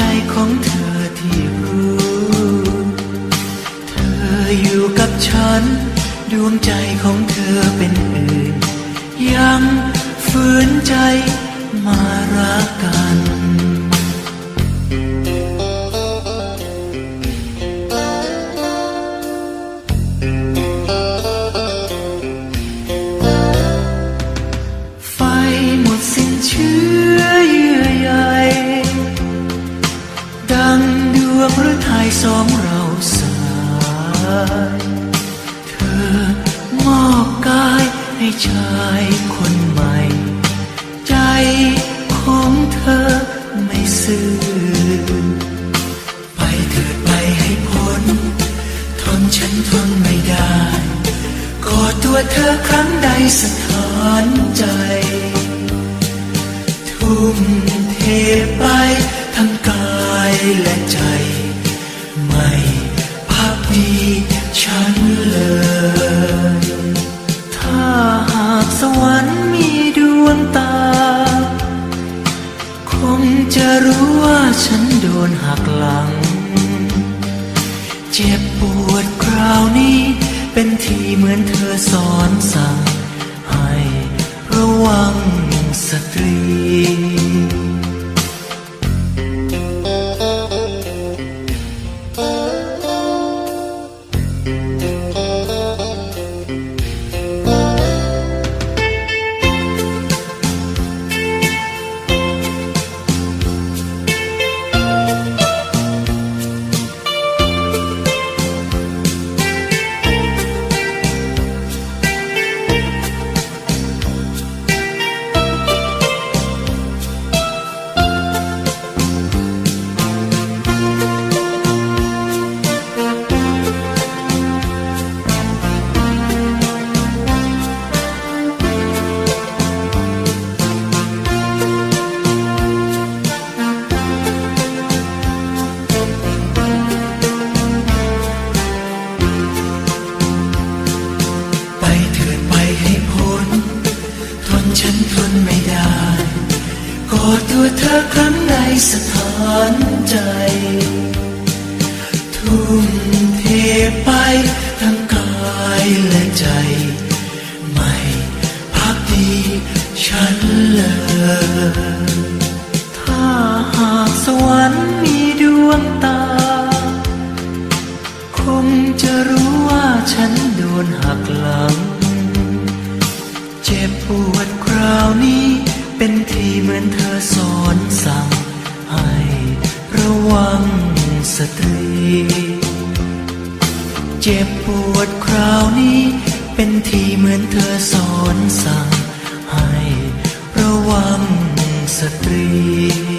ใจของเธอที่รู้ เธออยู่กับฉัน ดวงใจของเธอเป็นอื่น ยังฝืนใจมารักกัน สองเราสายเธอมอบกายให้ชายคนใหม่ ใจของเธอไม่ซื่อไปเถิดไปให้พ้น ทนฉันทนไม่ได้กอดตัวเธอครั้งใดสถานใจ ทุ่มเทไป รู้ว่าฉันโดนหักหลัง เจ็บปวดคราวนี้ เป็นทีเหมือนเธอสอนสั่ง ให้ระวังสตรี ดตัวเธอครั้งใดสถานใจ ทุ่มเทไปทั้งกายและใจ ไม่พักดีฉันเลย ถ้าหากสวรรค์มีดวงตา คงจะรู้ว่าฉันโดนหักหลัง เจ็บปวดคราวนี้ เหมือนเธอสอนสั่งให้ระวังสตรี เจ็บปวดคราวนี้ เป็นทีเหมือนเธอสอนสั่งให้ระวังสตรี